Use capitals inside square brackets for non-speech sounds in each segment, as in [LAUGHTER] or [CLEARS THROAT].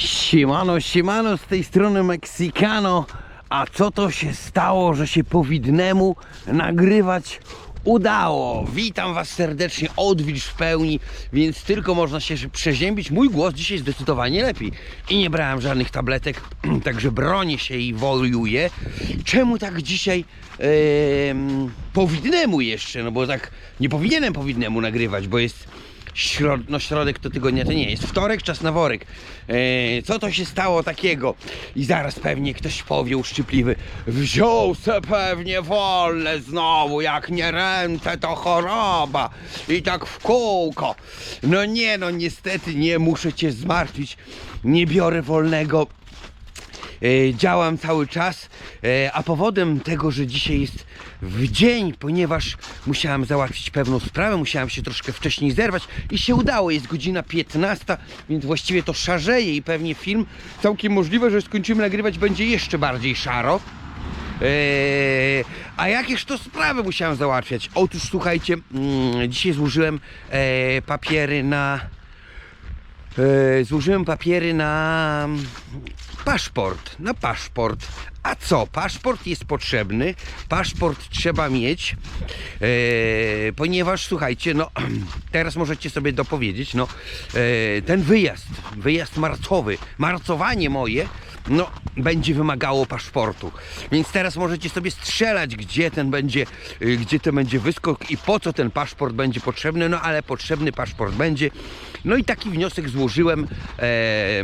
Siemano, siemano, z tej strony Meksykano. A co to się stało, że się powidnemu nagrywać udało? Witam Was serdecznie, odwilż w pełni, więc tylko można się przeziębić. Mój głos dzisiaj zdecydowanie lepiej. I nie brałem żadnych tabletek, [CLEARS THROAT] także bronię się i woluję. Czemu tak dzisiaj em, powidnemu jeszcze? No bo tak nie powinienem powidnemu nagrywać, bo jest Środ, no środek to tygodnia to nie jest. Wtorek, czas na worek. E, co to się stało takiego? I zaraz pewnie ktoś powie uszczypliwy. Wziął se pewnie wolne znowu, jak nie ręce to choroba. I tak w kółko. No nie, no niestety nie muszę cię zmartwić. Nie biorę wolnego działam cały czas, e, a powodem tego, że dzisiaj jest w dzień, ponieważ musiałem załatwić pewną sprawę, musiałem się troszkę wcześniej zerwać i się udało, jest godzina 15, więc właściwie to szarzeje i pewnie film całkiem możliwe, że skończymy nagrywać będzie jeszcze bardziej szaro. Eee, a jakież to sprawy musiałem załatwiać? Otóż słuchajcie, mm, dzisiaj złożyłem e, papiery na E, złożyłem papiery na paszport, na paszport. A co? Paszport jest potrzebny, paszport trzeba mieć, e, ponieważ słuchajcie, no [CLEARS THROAT] teraz możecie sobie dopowiedzieć, no e, ten wyjazd, wyjazd marcowy, marcowanie moje, no będzie wymagało paszportu. Więc teraz możecie sobie strzelać, gdzie ten będzie, y, gdzie to będzie wyskok i po co ten paszport będzie potrzebny, no ale potrzebny paszport będzie. No i taki wniosek złożyłem e,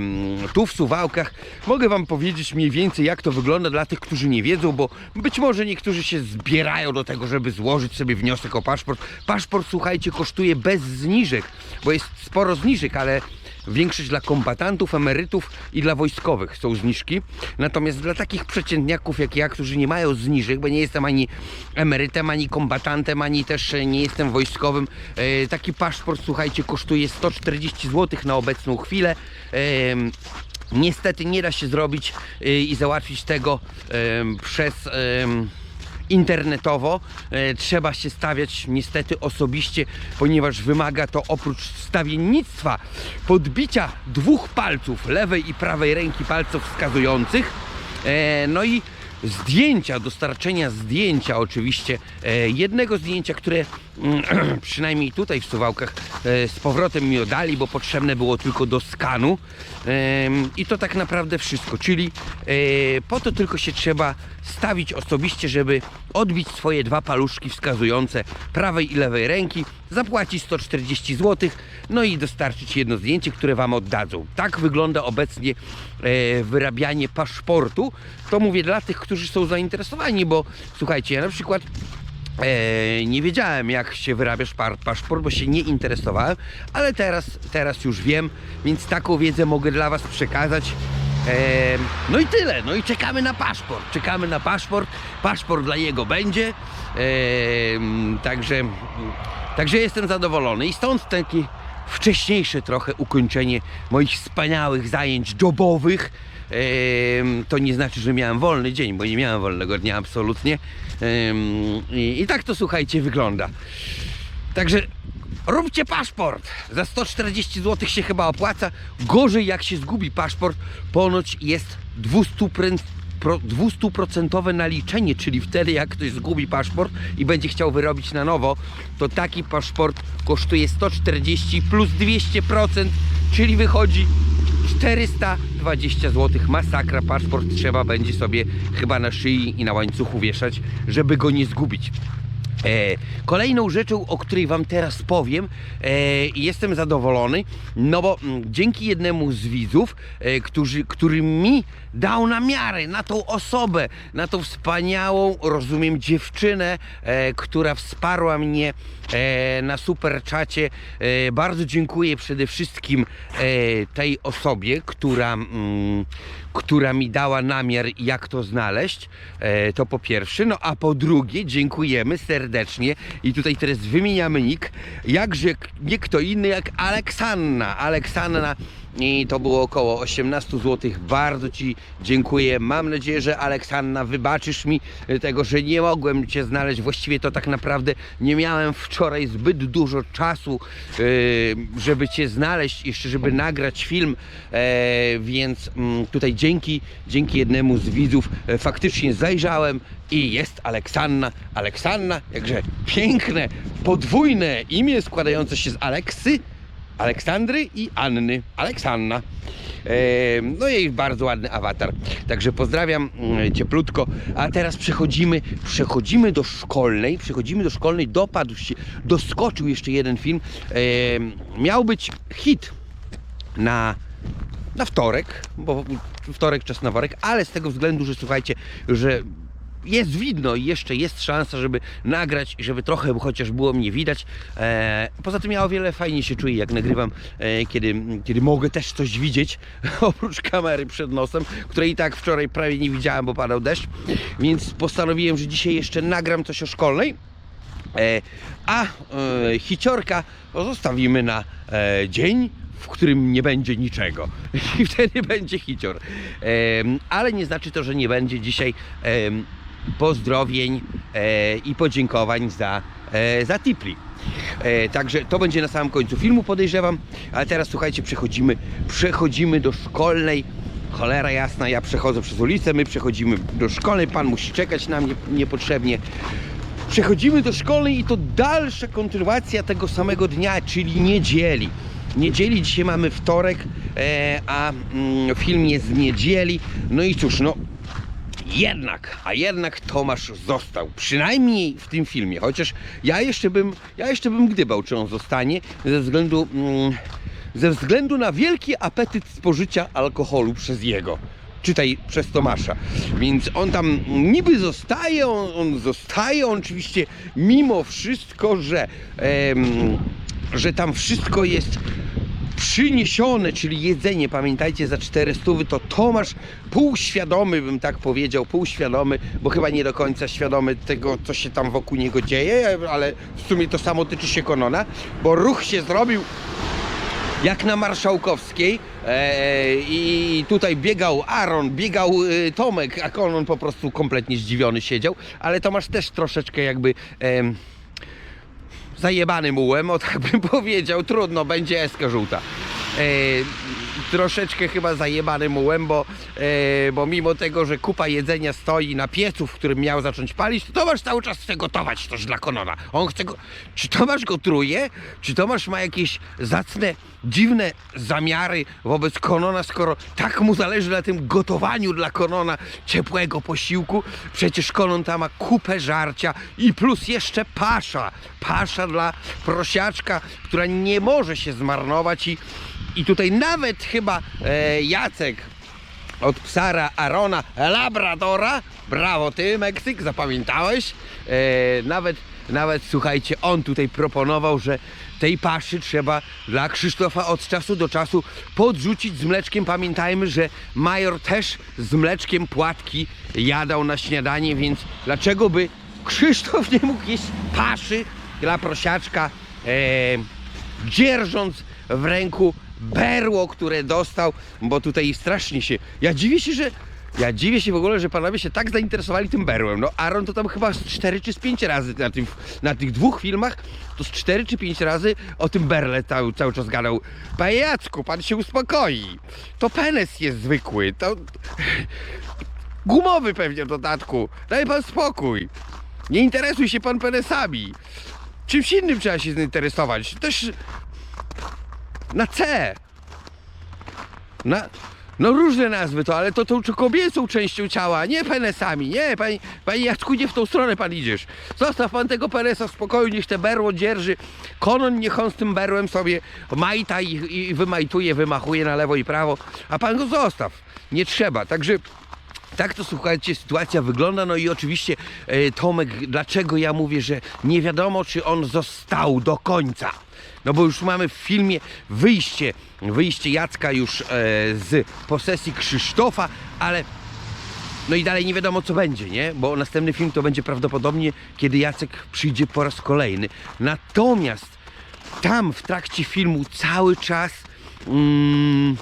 tu w Suwałkach. Mogę Wam powiedzieć mniej więcej jak to wygląda dla tych, którzy nie wiedzą, bo być może niektórzy się zbierają do tego, żeby złożyć sobie wniosek o paszport. Paszport, słuchajcie, kosztuje bez zniżek, bo jest sporo zniżek, ale Większość dla kombatantów, emerytów i dla wojskowych są zniżki. Natomiast dla takich przeciętniaków jak ja, którzy nie mają zniżek, bo nie jestem ani emerytem, ani kombatantem, ani też nie jestem wojskowym, e, taki paszport, słuchajcie, kosztuje 140 zł na obecną chwilę. Niestety nie da się zrobić e, i załatwić tego przez. internetowo. E, trzeba się stawiać niestety osobiście, ponieważ wymaga to oprócz stawiennictwa podbicia dwóch palców lewej i prawej ręki palców wskazujących. E, no i zdjęcia, dostarczenia zdjęcia oczywiście, e, jednego zdjęcia, które [CLEARS THROAT] przynajmniej tutaj w Suwałkach e, z powrotem mi oddali, bo potrzebne było tylko do skanu i to tak naprawdę wszystko, czyli e, po to tylko się trzeba stawić osobiście, żeby odbić swoje dwa paluszki wskazujące prawej i lewej ręki, zapłacić 140 zł, no i dostarczyć jedno zdjęcie, które Wam oddadzą. Tak wygląda obecnie e, wyrabianie paszportu. To mówię dla tych, którzy są zainteresowani, bo słuchajcie, ja na przykład E, nie wiedziałem jak się wyrabiasz par- paszport, bo się nie interesowałem, ale teraz, teraz już wiem, więc taką wiedzę mogę dla Was przekazać. E, no i tyle, no i czekamy na paszport, czekamy na paszport, paszport dla jego będzie, e, także, także jestem zadowolony i stąd taki wcześniejsze trochę ukończenie moich wspaniałych zajęć dobowych. Em, to nie znaczy, że miałem wolny dzień, bo nie miałem wolnego dnia absolutnie. I, I tak to słuchajcie wygląda. Także róbcie paszport. Za 140 zł się chyba opłaca. Gorzej jak się zgubi paszport, ponoć jest 200 pro- 200% naliczenie, czyli wtedy jak ktoś zgubi paszport i będzie chciał wyrobić na nowo, to taki paszport kosztuje 140 plus 200%, czyli wychodzi 420 zł. Masakra, paszport trzeba będzie sobie chyba na szyi i na łańcuchu wieszać, żeby go nie zgubić. E, kolejną rzeczą, o której Wam teraz powiem, e, jestem zadowolony, no bo mm, dzięki jednemu z widzów, e, którzy, który mi dał na miarę, na tą osobę, na tą wspaniałą, rozumiem, dziewczynę, która wsparła mnie na super czacie. Bardzo dziękuję przede wszystkim tej osobie, która, mm, która mi dała namiar, jak to znaleźć. To po pierwsze. No a po drugie, dziękujemy serdecznie i tutaj teraz wymieniamy nick, jakże nie kto inny jak Aleksanna. Aleksanna i to było około 18 zł. Bardzo Ci dziękuję. Mam nadzieję, że Aleksanna wybaczysz mi tego, że nie mogłem Cię znaleźć. Właściwie to tak naprawdę nie miałem wczoraj zbyt dużo czasu, e, żeby Cię znaleźć, jeszcze żeby nagrać film, e, więc mm, tutaj dzięki, dzięki jednemu z widzów e, faktycznie zajrzałem i jest Aleksanna. Aleksanna, jakże piękne, podwójne imię składające się z Aleksy, Aleksandry i Anny. Aleksanna. No i bardzo ładny awatar. Także pozdrawiam mm, cieplutko. A teraz przechodzimy, przechodzimy do szkolnej. Przechodzimy do szkolnej. Dopadł się, doskoczył jeszcze jeden film. Miał być hit na, na wtorek, bo wtorek czas na worek, ale z tego względu, że słuchajcie, że jest widno i jeszcze jest szansa, żeby nagrać, żeby trochę chociaż było mnie widać. E, poza tym ja o wiele fajnie się czuję, jak nagrywam, e, kiedy, kiedy mogę też coś widzieć, [LAUGHS] oprócz kamery przed nosem, której i tak wczoraj prawie nie widziałem, bo padał deszcz. Więc postanowiłem, że dzisiaj jeszcze nagram coś o szkolnej. E, a e, hiciorka zostawimy na e, dzień, w którym nie będzie niczego. [LAUGHS] I wtedy będzie hicior. E, ale nie znaczy to, że nie będzie dzisiaj em, pozdrowień e, i podziękowań za, e, za tipli. E, także to będzie na samym końcu filmu, podejrzewam. Ale teraz słuchajcie, przechodzimy, przechodzimy do szkolnej. Cholera jasna, ja przechodzę przez ulicę, my przechodzimy do szkolnej, pan musi czekać na mnie niepotrzebnie. Przechodzimy do szkolnej i to dalsza kontynuacja tego samego dnia, czyli niedzieli. Niedzieli dzisiaj mamy wtorek, a mm, film jest z niedzieli. No i cóż, no jednak, a jednak Tomasz został, przynajmniej w tym filmie, chociaż ja jeszcze bym, ja jeszcze bym gdybał, czy on zostanie, ze względu, mm, ze względu na wielki apetyt spożycia alkoholu przez jego. Czytaj przez Tomasza. Więc on tam niby zostaje, on, on zostaje, on oczywiście mimo wszystko, że, em, że tam wszystko jest przyniesione, czyli jedzenie, pamiętajcie, za 400 to Tomasz półświadomy, bym tak powiedział, półświadomy, bo chyba nie do końca świadomy tego, co się tam wokół niego dzieje, ale w sumie to samo tyczy się Konona, bo ruch się zrobił jak na Marszałkowskiej e, i tutaj biegał Aaron, biegał e, Tomek, a Konon po prostu kompletnie zdziwiony siedział, ale Tomasz też troszeczkę jakby... em, zajebany mułem, o tak bym [LAUGHS] powiedział, trudno, będzie eska żółta. E, troszeczkę chyba zajebany mułem, bo, e, bo mimo tego, że kupa jedzenia stoi na piecu, w którym miał zacząć palić, to Tomasz cały czas chce gotować coś dla Konona. On chce go... Czy Tomasz go truje? Czy Tomasz ma jakieś zacne, dziwne zamiary wobec Konona, skoro tak mu zależy na tym gotowaniu dla Konona ciepłego posiłku? Przecież Konon tam ma kupę żarcia i plus jeszcze pasza. Pasza dla prosiaczka, która nie może się zmarnować i, i tutaj nawet chyba e, Jacek od psara Arona Labradora. Brawo ty, Meksyk, zapamiętałeś? E, nawet, nawet słuchajcie, on tutaj proponował, że tej paszy trzeba dla Krzysztofa od czasu do czasu podrzucić z mleczkiem. Pamiętajmy, że major też z mleczkiem płatki jadał na śniadanie, więc dlaczego by Krzysztof nie mógł jeść paszy dla prosiaczka, e, dzierżąc w ręku berło, które dostał, bo tutaj strasznie się. Ja dziwię się, że. Ja dziwię się w ogóle, że panowie się tak zainteresowali tym berłem. No Aaron to tam chyba z 4 czy z 5 razy na, tym, na tych dwóch filmach, to z 4 czy 5 razy o tym berle cały, cały czas gadał. Panie pan się uspokoi. To penes jest zwykły, to gumowy pewnie w dodatku. Daj pan spokój. Nie interesuj się pan penesami. Czymś innym trzeba się zainteresować. Też na C. Na, no różne nazwy to, ale to tą kobiecą częścią ciała, nie penesami, nie, panie, panie Jacku, nie w tą stronę pan idziesz. Zostaw pan tego penesa w spokoju, niech te berło dzierży. Konon niech on z tym berłem sobie majta i, i wymajtuje, wymachuje na lewo i prawo, a pan go zostaw. Nie trzeba, także tak to słuchajcie, sytuacja wygląda. No i oczywiście e, Tomek, dlaczego ja mówię, że nie wiadomo, czy on został do końca. No bo już mamy w filmie wyjście, wyjście Jacka już e, z posesji Krzysztofa, ale no i dalej nie wiadomo co będzie, nie? Bo następny film to będzie prawdopodobnie, kiedy Jacek przyjdzie po raz kolejny. Natomiast tam w trakcie filmu cały czas mm,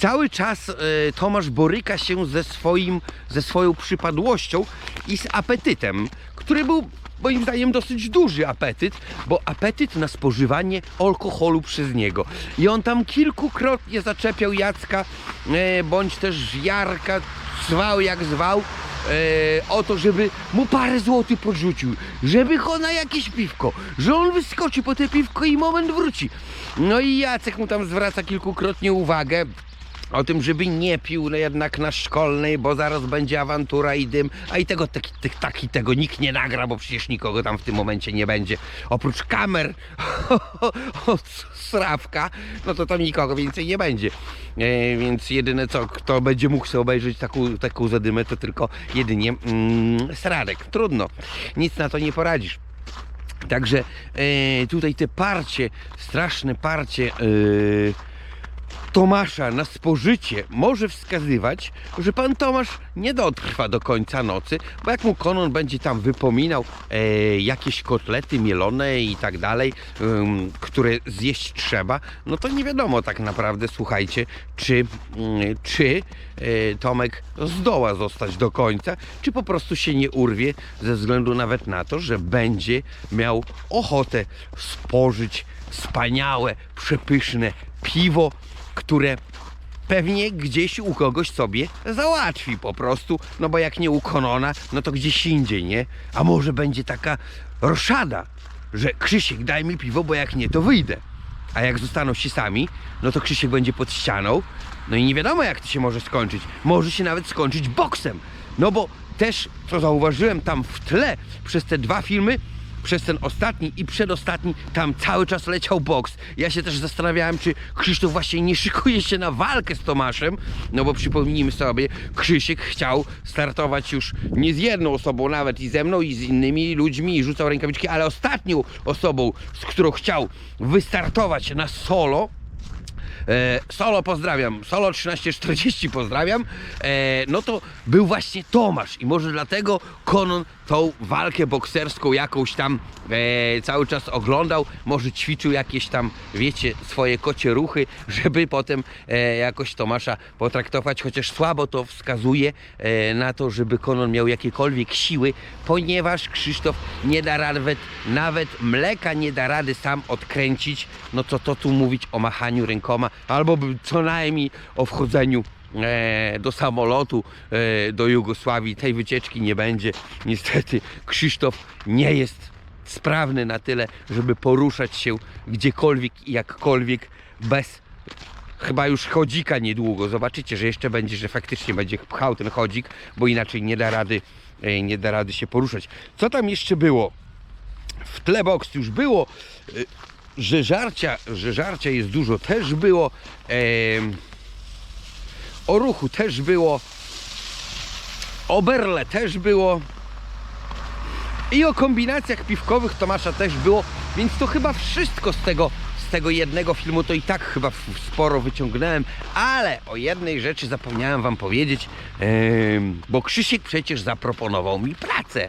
cały czas e, Tomasz boryka się ze, swoim, ze swoją przypadłością i z apetytem, który był moim zdaniem dosyć duży apetyt, bo apetyt na spożywanie alkoholu przez niego. I on tam kilkukrotnie zaczepiał Jacka, e, bądź też Jarka, zwał jak zwał, e, o to, żeby mu parę złotych podrzucił, żeby go na jakieś piwko, że on wyskoczy po te piwko i moment wróci. No i Jacek mu tam zwraca kilkukrotnie uwagę, o tym, żeby nie pił no jednak na szkolnej, bo zaraz będzie awantura i dym, a i tego, taki, tych- taki tego nikt nie nagra, bo przecież nikogo tam w tym momencie nie będzie. Oprócz kamer [LAUGHS] od Srawka, no to tam nikogo więcej nie będzie. E, więc jedyne co, kto będzie mógł sobie obejrzeć taką, taką zadymę, to tylko jedynie mm, Sradek. Trudno, nic na to nie poradzisz. Także e, tutaj te parcie, straszne parcie e, Tomasza na spożycie może wskazywać, że pan Tomasz nie dotrwa do końca nocy, bo jak mu Konon będzie tam wypominał e, jakieś kotlety mielone i tak dalej, które zjeść trzeba, no to nie wiadomo tak naprawdę, słuchajcie, czy, mm, czy e, Tomek zdoła zostać do końca, czy po prostu się nie urwie ze względu nawet na to, że będzie miał ochotę spożyć wspaniałe, przepyszne piwo, które pewnie gdzieś u kogoś sobie załatwi po prostu, no bo jak nie u Konona, no to gdzieś indziej, nie? A może będzie taka roszada, że Krzysiek daj mi piwo, bo jak nie to wyjdę. A jak zostaną się sami, no to Krzysiek będzie pod ścianą, no i nie wiadomo jak to się może skończyć. Może się nawet skończyć boksem. No bo też, co zauważyłem tam w tle przez te dwa filmy, przez ten ostatni i przedostatni tam cały czas leciał boks. Ja się też zastanawiałem, czy Krzysztof właśnie nie szykuje się na walkę z Tomaszem, no bo przypomnijmy sobie, Krzysiek chciał startować już nie z jedną osobą nawet i ze mną i z innymi ludźmi i rzucał rękawiczki, ale ostatnią osobą, z którą chciał wystartować na solo, E, solo pozdrawiam, Solo 1340 pozdrawiam. E, no to był właśnie Tomasz i może dlatego Konon tą walkę bokserską jakąś tam e, cały czas oglądał, może ćwiczył jakieś tam, wiecie, swoje kocie ruchy, [LAUGHS] żeby potem e, jakoś Tomasza potraktować, chociaż słabo to wskazuje e, na to, żeby Konon miał jakiekolwiek siły, ponieważ Krzysztof nie da nawet, nawet mleka nie da rady sam odkręcić, no co to tu mówić o machaniu rękoma, albo co najmniej o wchodzeniu do samolotu e, do Jugosławii. Tej wycieczki nie będzie. Niestety Krzysztof nie jest sprawny na tyle, żeby poruszać się gdziekolwiek i jakkolwiek bez chyba już chodzika niedługo. Zobaczycie, że jeszcze będzie, że faktycznie będzie pchał ten chodzik, bo inaczej nie da rady, e, nie da rady się poruszać. Co tam jeszcze było? w tle boks już było, że żarcia, że żarcia jest dużo, też było, em, o ruchu też było, o berle też było. I o kombinacjach piwkowych Tomasza też było, więc to chyba wszystko z tego, z tego jednego filmu, to i tak chyba sporo wyciągnąłem, ale o jednej rzeczy zapomniałem wam powiedzieć, em, bo Krzysiek przecież zaproponował mi pracę.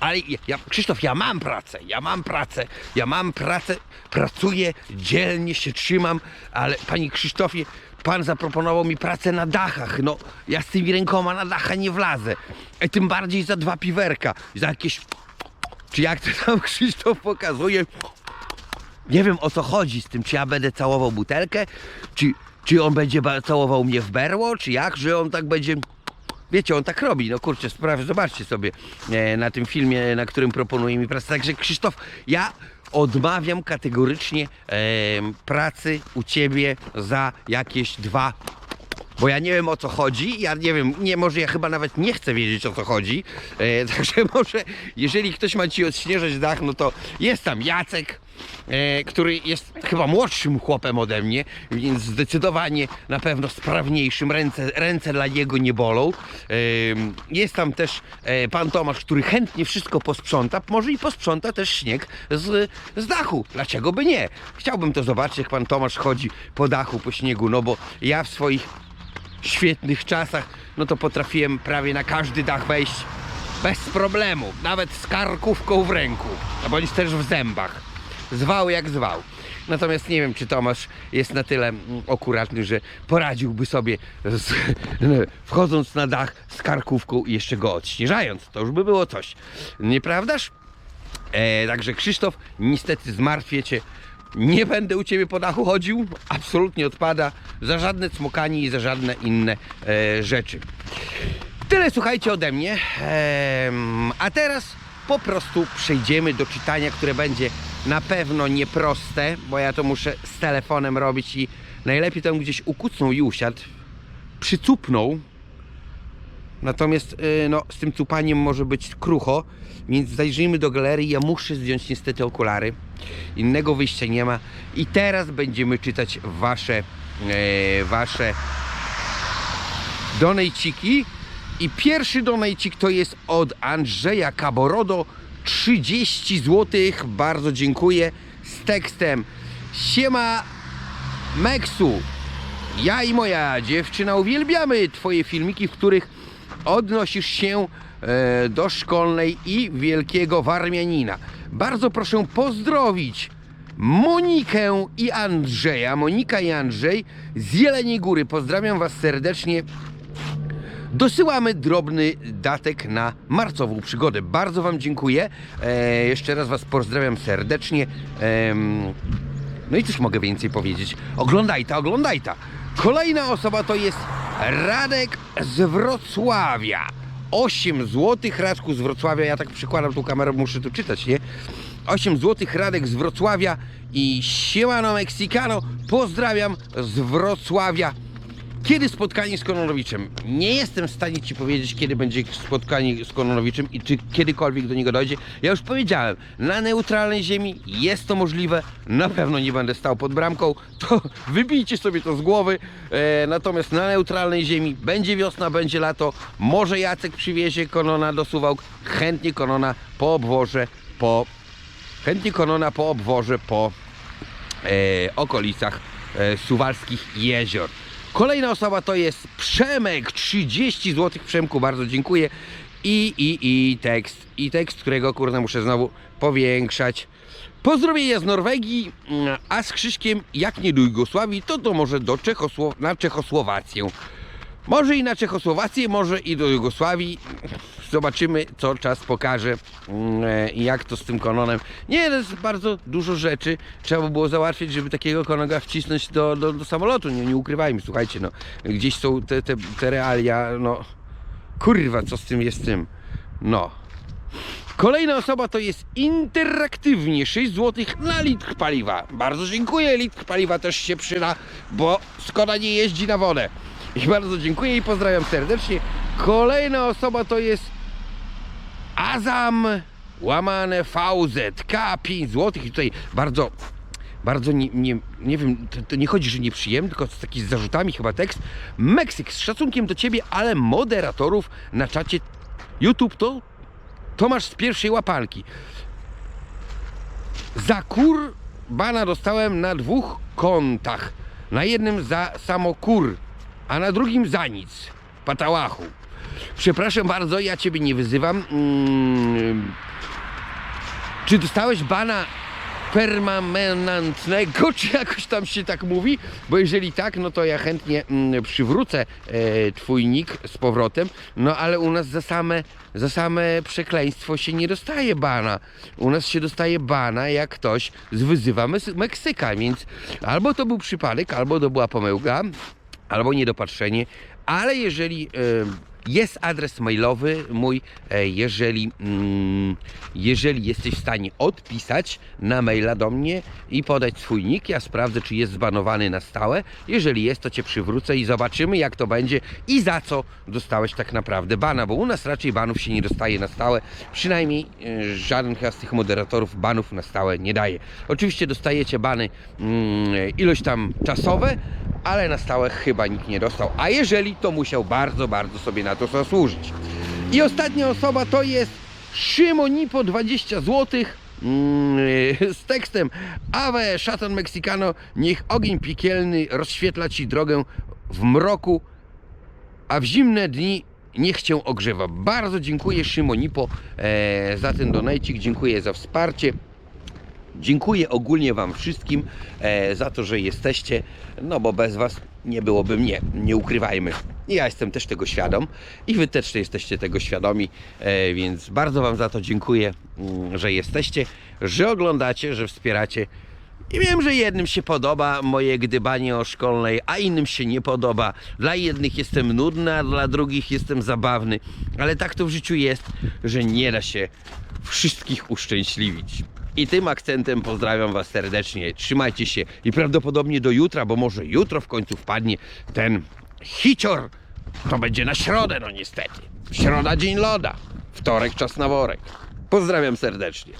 Ale ja, ja, Krzysztof, ja mam pracę, ja mam pracę, ja mam pracę, pracuję, dzielnie się trzymam, ale panie Krzysztofie, pan zaproponował mi pracę na dachach, no ja z tymi rękoma na dacha nie wlazę, e, tym bardziej za dwa piwerka, za jakieś, czy jak to tam Krzysztof pokazuje, nie wiem o co chodzi z tym, czy ja będę całował butelkę, czy, czy on będzie całował mnie w berło, czy jak, że on tak będzie... Wiecie, on tak robi, no kurczę, sprawy, zobaczcie sobie e, na tym filmie, na którym proponuje mi pracę. Także Krzysztof, ja odmawiam kategorycznie e, pracy u Ciebie za jakieś dwa bo ja nie wiem o co chodzi, ja nie wiem, nie, może ja chyba nawet nie chcę wiedzieć o co chodzi, e, [LAUGHS] także może jeżeli ktoś ma ci odśnieżać dach, no to jest tam Jacek, e, który jest chyba młodszym chłopem ode mnie, więc zdecydowanie na pewno sprawniejszym, ręce, ręce dla niego nie bolą. E, jest tam też e, pan Tomasz, który chętnie wszystko posprząta, może i posprząta też śnieg z, z dachu, dlaczego by nie? Chciałbym to zobaczyć, jak pan Tomasz chodzi po dachu, po śniegu, no bo ja w swoich świetnych czasach, no to potrafiłem prawie na każdy dach wejść bez problemu, nawet z karkówką w ręku, a bądź też w zębach. zwał jak zwał. Natomiast nie wiem, czy Tomasz jest na tyle mm, akuratny, że poradziłby sobie z, [LAUGHS] wchodząc na dach z karkówką i jeszcze go odśnieżając. To już by było coś. Nieprawdaż? E, także Krzysztof, niestety zmartwię cię. Nie będę u ciebie po dachu chodził, absolutnie odpada za żadne cmokanie i za żadne inne e, rzeczy. Tyle słuchajcie ode mnie. A teraz po prostu przejdziemy do czytania, które będzie na pewno nieproste, bo ja to muszę z telefonem robić i najlepiej tam gdzieś ukucnął i usiadł, przycupnął. Natomiast y, no, z tym cupaniem może być krucho, więc zajrzyjmy do galerii. Ja muszę zdjąć niestety okulary. Innego wyjścia nie ma. I teraz będziemy czytać wasze, e, wasze donejciki. I pierwszy donejcik to jest od Andrzeja Kaborodo. 30 zł. Bardzo dziękuję. Z tekstem Siema Meksu. Ja i moja dziewczyna uwielbiamy Twoje filmiki, w których odnosisz się e, do szkolnej i wielkiego warmianina. Bardzo proszę pozdrowić Monikę i Andrzeja. Monika i Andrzej z Jeleniej Góry. Pozdrawiam Was serdecznie. Dosyłamy drobny datek na marcową przygodę. Bardzo Wam dziękuję. E, jeszcze raz Was pozdrawiam serdecznie. Em, no i cóż mogę więcej powiedzieć? Oglądaj ta, oglądaj ta. Kolejna osoba to jest Radek z Wrocławia. 8 zł Radku z Wrocławia. Ja tak przykładam tą kamerę, muszę tu czytać, nie? 8 zł Radek z Wrocławia i siemano Mexicano. Pozdrawiam z Wrocławia. Kiedy spotkanie z Kononowiczem? Nie jestem w stanie Ci powiedzieć, kiedy będzie spotkanie z Kononowiczem i czy kiedykolwiek do niego dojdzie. Ja już powiedziałem, na neutralnej ziemi jest to możliwe. Na pewno nie będę stał pod bramką. To [LAUGHS] wybijcie sobie to z głowy. E, natomiast na neutralnej ziemi będzie wiosna, będzie lato. Może Jacek przywiezie Konona do Suwałk. Chętnie Konona po obworze, po... Chętnie Konona po obworze, po e, okolicach e, suwalskich jezior. Kolejna osoba to jest Przemek, 30 zł. Przemku, bardzo dziękuję. I, i, i tekst, i tekst, którego kurde muszę znowu powiększać. Pozdrowienia z Norwegii, mm, a z Krzyśkiem, jak nie do Jugosławii, to to może do Czechosłow na Czechosłowację. Może i na Czechosłowację, może i do Jugosławii. Zobaczymy, co czas pokaże mm, e, i jak to z tym kononem. Nie, to jest bardzo dużo rzeczy. Trzeba by było załatwić, żeby takiego konoga wcisnąć do, do, do samolotu. Nie, nie ukrywajmy, słuchajcie, no. Gdzieś są te, te, te realia, no. Kurwa, co z tym jest tym? No. Kolejna osoba to jest interaktywnie 6 zł na litr paliwa. Bardzo dziękuję, litr paliwa też się przyda, bo Skoda nie jeździ na wodę. I bardzo dziękuję i pozdrawiam serdecznie. Kolejna osoba to jest Azam łamane VZK 5 zł i tutaj bardzo bardzo nie, nie, nie wiem, to, to nie chodzi, że nieprzyjemny, tylko z taki z zarzutami chyba tekst. Meksyk, z szacunkiem do ciebie, ale moderatorów na czacie YouTube to Tomasz z pierwszej łapanki. Za kur bana dostałem na dwóch kontach. Na jednym za samo kur, a na drugim za nic. Patałachu. Przepraszam bardzo, ja ciebie nie wyzywam. Mm, czy dostałeś bana permanentnego, [LAUGHS] czy jakoś tam się tak mówi? Bo jeżeli tak, no to ja chętnie mm, przywrócę e, twój nick z powrotem. No ale u nas za same, za same przekleństwo się nie dostaje bana. U nas się dostaje bana, jak ktoś zwyzywa Mes- Meksyka, więc albo to był przypadek, albo to była pomyłka, albo niedopatrzenie, ale jeżeli e, jest adres mailowy mój, e, jeżeli, mm, jeżeli jesteś w stanie odpisać na maila do mnie i podać swój nick, ja sprawdzę, czy jest zbanowany na stałe. Jeżeli jest, to cię przywrócę i zobaczymy, jak to będzie i za co dostałeś tak naprawdę bana, bo u nas raczej banów się nie dostaje na stałe. Przynajmniej e, żaden z tych moderatorów banów na stałe nie daje. Oczywiście dostajecie bany mm, ilość tam czasowe, ale na stałe chyba nikt nie dostał. A jeżeli, to musiał bardzo, bardzo sobie na to zasłużyć. I ostatnia osoba to jest Szymonipo 20 zł z tekstem Ave szatan Mexicano, niech ogień piekielny rozświetla Ci drogę w mroku, a w zimne dni niech Cię ogrzewa. Bardzo dziękuję Szymonipo e, za ten donajcik, dziękuję za wsparcie. Dziękuję ogólnie Wam wszystkim e, za to, że jesteście, no bo bez Was nie byłoby mnie, nie ukrywajmy. Ja jestem też tego świadom i Wy też jesteście tego świadomi, e, więc bardzo Wam za to dziękuję, mm, że jesteście, że oglądacie, że wspieracie. I wiem, że jednym się podoba moje gdybanie o szkolnej, a innym się nie podoba. Dla jednych jestem nudny, a dla drugich jestem zabawny. Ale tak to w życiu jest, że nie da się wszystkich uszczęśliwić. I tym akcentem pozdrawiam Was serdecznie. Trzymajcie się i prawdopodobnie do jutra, bo może jutro w końcu wpadnie ten hicior. To będzie na środę, no niestety. Środa dzień loda, wtorek czas na worek. Pozdrawiam serdecznie.